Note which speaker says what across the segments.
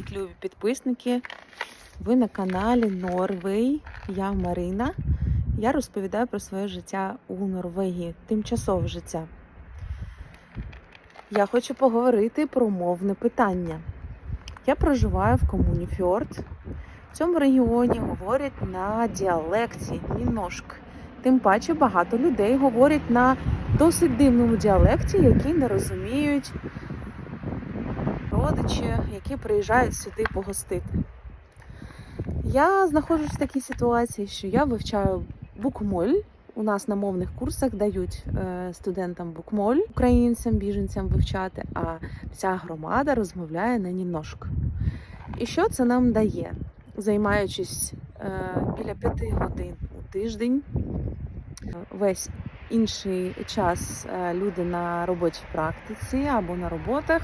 Speaker 1: Любі підписники! Ви на каналі Норвей. Я Марина. Я розповідаю про своє життя у Норвегії, тимчасове життя. Я хочу поговорити про мовне питання. Я проживаю в комуні Фьорд. В цьому регіоні говорять на діалекті Ніношк. Тим паче багато людей говорять на досить дивному діалекті, який не розуміють родичі, які приїжджають сюди погостити. Я знаходжусь в такій ситуації, що я вивчаю букмоль. У нас на мовних курсах дають е, студентам букмоль, українцям, біженцям вивчати, а вся громада розмовляє на ніношк. І що це нам дає? Займаючись е, біля п'яти годин у тиждень, весь інший час е, люди на робочій практиці або на роботах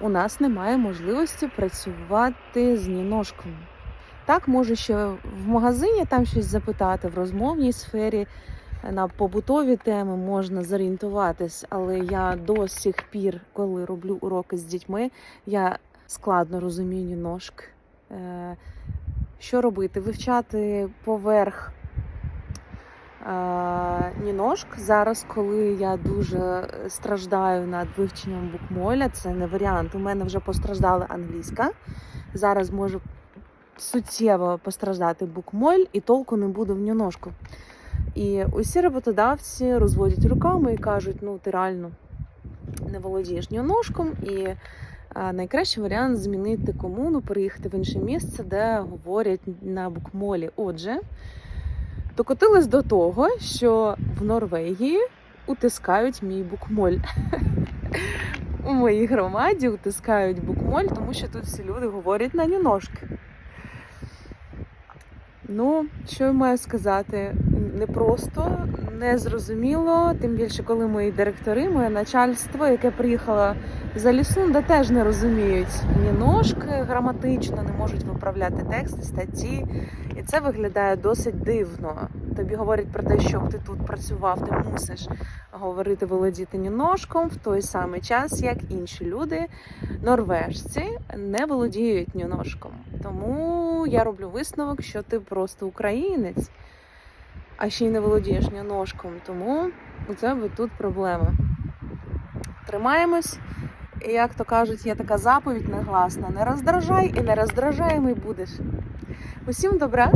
Speaker 1: у нас немає можливості працювати з ніношком. Так, може ще в магазині там щось запитати, в розмовній сфері е, на побутові теми можна зорієнтуватись, але я до сих пір, коли роблю уроки з дітьми, я складно розумію ніношк. Е, Що робити? Вивчати поверх е, ніношк. Зараз, коли я дуже страждаю над вивченням букмоля, це не варіант. У мене вже постраждала англійська. Зараз можу суттєво постраждати букмоль і толку не буде в ніношку. І усі роботодавці розводять руками і кажуть: ну ти реально не володієш ніношком, і а, найкращий варіант змінити комуну, переїхати в інше місце, де говорять на букмолі. Отже, докотились до того, що в Норвегії утискають мій букмоль. У моїй громаді утискають букмоль, тому що тут всі люди говорять на ніножки. Ну, що я маю сказати? Непросто, незрозуміло, тим більше, коли мої директори, моє начальство, яке приїхало за Лісунда, теж не розуміють ні ножки граматично, не можуть виправляти тексти, статті. І це виглядає досить дивно. Тобі говорять про те, щоб ти тут працював, ти мусиш говорити володіти ніношком в той самий час, як інші люди, норвежці, не володіють ніношком. Тому я роблю висновок, що ти просто українець, а ще й не володієш ніношком. Тому у тебе тут проблема. Тримаємось. І як то кажуть, є така заповідь негласна: не роздражай і не роздражаємий будеш. Усім добра!